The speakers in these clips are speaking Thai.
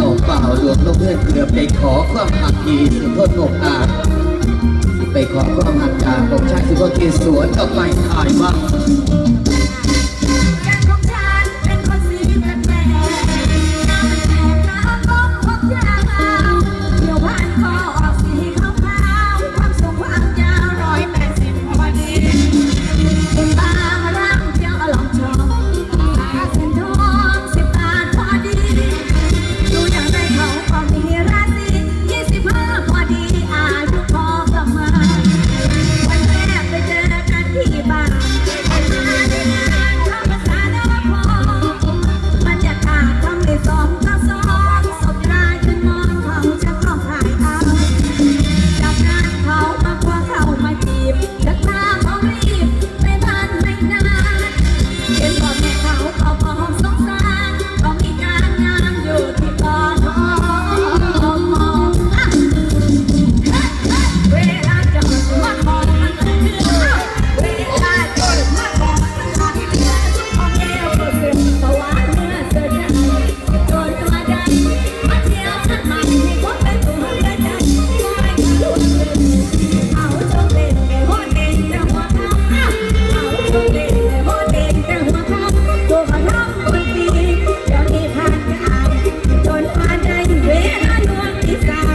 นองเปล่าหลวงลูกเพื่อนเกือบไปขอความหักดีสุดทนอกอาจไปขอความหักจากองชายสุภกิจสวนดอกไม้ถ่ายว่า God.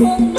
Thank you.